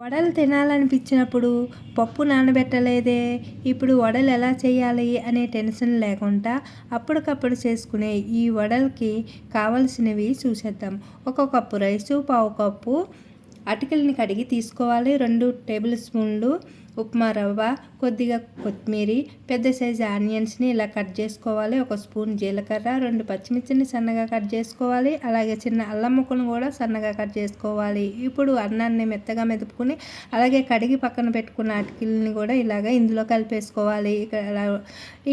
వడలు తినాలనిపించినప్పుడు పప్పు నానబెట్టలేదే ఇప్పుడు వడలు ఎలా చేయాలి అనే టెన్షన్ లేకుండా అప్పటికప్పుడు చేసుకునే ఈ వడలకి కావలసినవి చూసేద్దాం. ఒక కప్పు రైసు పావు కప్పు అటుకుల్ని కడిగి తీసుకోవాలి. రెండు టేబుల్ స్పూన్లు ఉప్మా రవ్వ కొద్దిగా కొత్తిమీర పెద్ద సైజు ఆనియన్స్ని ఇలా కట్ చేసుకోవాలి. ఒక స్పూన్ జీలకర్ర రెండు పచ్చిమిర్చిని సన్నగా కట్ చేసుకోవాలి. అలాగే చిన్న అల్లం ముక్కను కూడా సన్నగా కట్ చేసుకోవాలి. ఇప్పుడు అన్నాన్ని మెత్తగా మెదుపుకుని అలాగే కడిగి పక్కన పెట్టుకున్న అటుకుల్ని కూడా ఇలాగ ఇందులో కలిపేసుకోవాలి. ఇక్కడ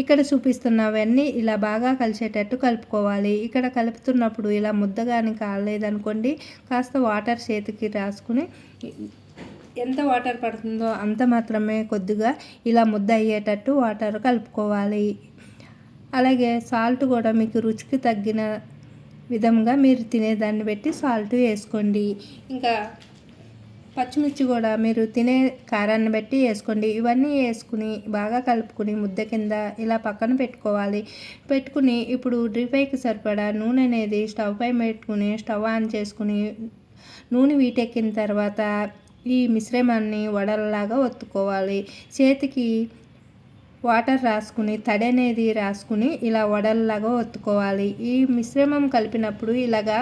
ఇక్కడ చూపిస్తున్నవన్నీ ఇలా బాగా కలిసేటట్టు కలుపుకోవాలి. ఇక్కడ కలుపుతున్నప్పుడు ఇలా ముద్దగాని కాలేదనుకోండి కాస్త వాటర్ చేతికి రాసుకుని ఎంత వాటర్ పడుతుందో అంత మాత్రమే కొద్దిగా ఇలా ముద్ద అయ్యేటట్టు వాటర్ కలుపుకోవాలి. అలాగే సాల్ట్ కూడా మీకు రుచికి తగ్గిన విధంగా మీరు తినేదాన్ని బట్టి సాల్ట్ వేసుకోండి. ఇంకా పచ్చిమిర్చి కూడా మీరు తినే కారాన్ని బట్టి వేసుకోండి. ఇవన్నీ వేసుకుని బాగా కలుపుకుని ముద్ద కింద ఇలా పక్కన పెట్టుకోవాలి. పెట్టుకుని ఇప్పుడు డ్రిపైకి సరిపడా నూనె అనేది స్టవ్ పై పెట్టుకుని స్టవ్ ఆన్ చేసుకుని నూనె వీటెక్కిన తర్వాత ఈ మిశ్రమాన్ని వడలలాగా ఒత్తుకోవాలి. చేతికి వాటర్ రాసుకుని తడి అనేది రాసుకుని ఇలా వడల్లాగా ఒత్తుకోవాలి. ఈ మిశ్రమం కలిపినప్పుడు ఇలాగా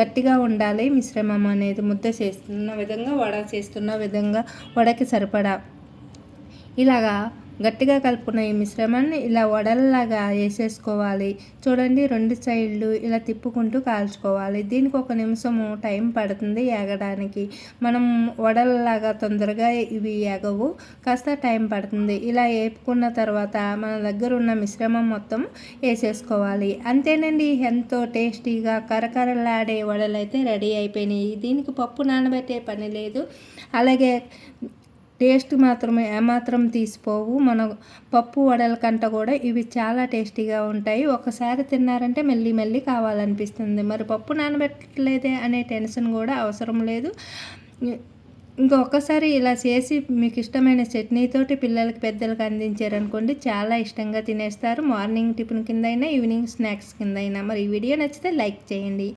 గట్టిగా ఉండాలి మిశ్రమం అనేది. ముద్ద చేస్తున్న విధంగా వడ చేస్తున్న విధంగా వడకి సరిపడా. ఇలాగా గట్టిగా కలుపుకున్న ఈ మిశ్రమాన్ని ఇలా వడల్లాగా వేసేసుకోవాలి. చూడండి రెండు సైడ్లు ఇలా తిప్పుకుంటూ కాల్చుకోవాలి. దీనికి ఒక నిమిషము టైం పడుతుంది ఏగడానికి. మనం వడల్లాగా తొందరగా ఇవి ఏగవు. కాస్త టైం పడుతుంది. ఇలా వేపుకున్న తర్వాత మన దగ్గర ఉన్న మిశ్రమం మొత్తం వేసేసుకోవాలి. అంతేనండి ఎంతో టేస్టీగా కరకరలాడే వడలు అయితే రెడీ అయిపోయినాయి. దీనికి పప్పు నానబెట్టే పని లేదు. అలాగే టేస్ట్ మాత్రమే ఏమాత్రం తీసిపోవు. మన పప్పు వడల కంట కూడా ఇవి చాలా టేస్టీగా ఉంటాయి. ఒకసారి తిన్నారంటే మెల్లి మెల్లి కావాలనిపిస్తుంది. మరి పప్పు నానబెట్టలేదే అనే టెన్షన్ కూడా అవసరం లేదు. ఇంకొకసారి ఇలా చేసి మీకు ఇష్టమైన చట్నీతోటి పిల్లలకి పెద్దలకు అందించారనుకోండి చాలా ఇష్టంగా తినేస్తారు. మార్నింగ్ టిఫిన్ కింద అయినా ఈవినింగ్ స్నాక్స్ కింద అయినా మరి ఈ వీడియో నచ్చితే లైక్ చేయండి.